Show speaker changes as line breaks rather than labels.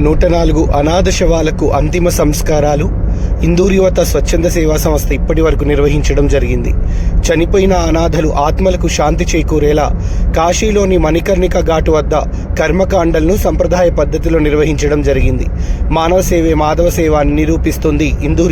నూట నాలుగు అనాథ శవాలకు అంతిమ సంస్కారాలు ఇందూరు యువత స్వచ్ఛంద సేవా సంస్థ ఇప్పటి వరకు నిర్వహించడం జరిగింది. చనిపోయిన అనాథలు ఆత్మలకు శాంతి చేకూరేలా కాశీలోని మణికర్ణిక ఘాటు వద్ద కర్మకాండలను సంప్రదాయ పద్ధతిలో నిర్వహించడం జరిగింది. మానవ సేవే మాధవ సేవ అని నిరూపిస్తుంది ఇందూరు